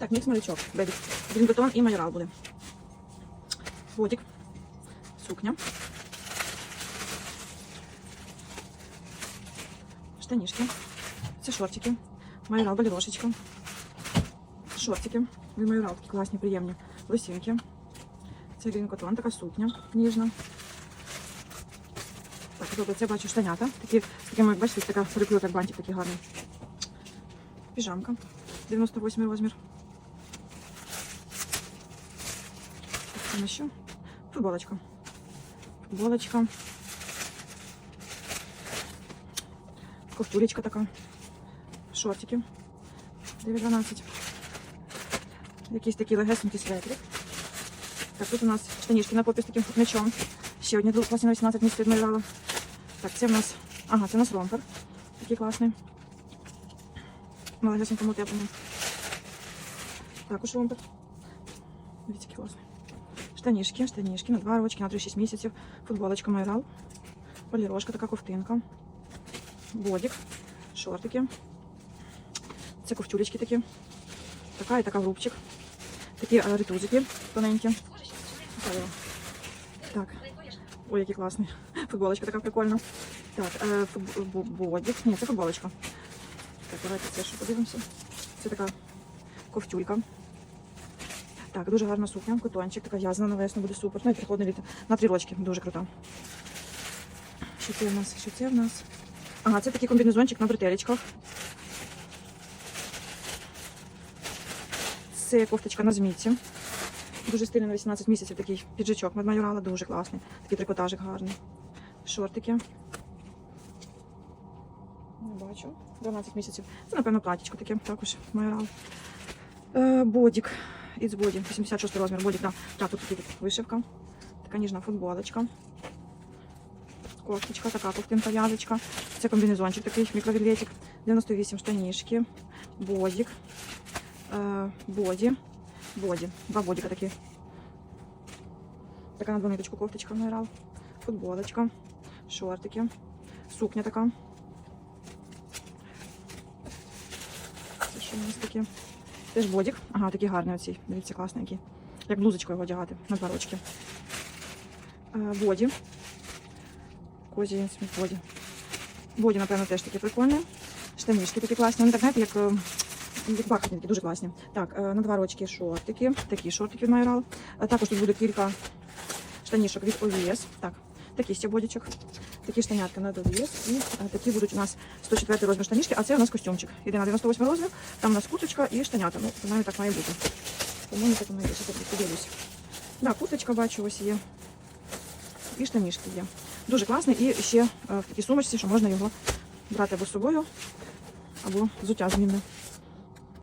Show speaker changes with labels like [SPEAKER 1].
[SPEAKER 1] Так, мікс малючок, бебі. Грінбетон і майорал буде. Бодік. Сукня. Штанішки. Це шортики. Майорал балерошечка. Шортики. Від майорал такі класні, приємні. Лосінки. Це грін котон, така сукня ніжна. Так, добре, це бачу штанята. Такі, з такими, бачите, така переплюта, бантик такий гарний. Піжамка. 98 розмір. Там ще. Футболочка. Футболочка. Ковтулечка така. Шортики. 9-12. Якийсь такий легесенький светрик. Так, тут у нас штанішки на попі з таким м'ячом. Ще одні класні на 18 місць відмалювала. Так, це в нас. Ага, це у нас ромпер. Такий класний. На теплому. Також ромпер. Дивіться, який класний. Штанішки, штанішки на 2 рочки, на 3-6 місяців. Футболочка Майрал. Полірошка, така ковтинка. Бодік. Шортики. Це ковтюлечки такі. Така і така грубчик. Такі е, ритузики тоненькі. Так. Ой, який класний. Футболочка така прикольна. Так, е, бодік. Ні, це футболочка. Так, давайте це ще подивимося. Це така ковтюлька. Так, дуже гарна сукня, котончик, така в'язана на весну, буде супер. Ну і приходне літо. На три рочки, дуже крута. Що це в нас? Що це в нас? Ага, це такий комбінезончик на бретелечках. Це кофточка на змійці. Дуже стильний на 18 місяців такий піджачок майорала, дуже класний. Такий трикотажик гарний. Шортики. Не бачу. 12 місяців. Це, напевно, платічко таке також майорал. Е, бодік. Із боді. 86 розмір. Бодік, да. Так, тут тут вишивка. Така ніжна футболочка. Кофточка, така ковтинка в'язочка. Це комбінезончик такий, мікровідлетик. 98 штанішки. Бодік. Е, боді. Боді. Два бодіка такі. Така на двониточку кофточка майорал. Футболочка. Шортики. Сукня така. Це що у нас таке? Теж бодік. Ага, такий гарний оцей. Дивіться, класний який. Як блузочку його одягати на два рочки. Е, Боді. Козі боді. Боді, напевно, теж такі прикольні. Штанішки такі класні. Вони так, знаєте, як, е, як бархатні, такі, дуже класні. Так, е, на два рочки шортики. Такі шортики від Майорал. Е, Також тут буде кілька штанішок від OVS. Так, такий ще бодічок. Такі штанятки на довіс. І е, такі будуть у нас 104 розмір штанішки, а це у нас костюмчик. Іде на 98 розмір. Там у нас курточка і штанята. Ну, принаймні так має бути. По-моєму, так воно є. Ще подивлюсь. Да, курточка бачу, ось є. І штанішки є. Дуже класний. І ще е, в такій сумочці, що можна його брати або з собою, або взуття змінне.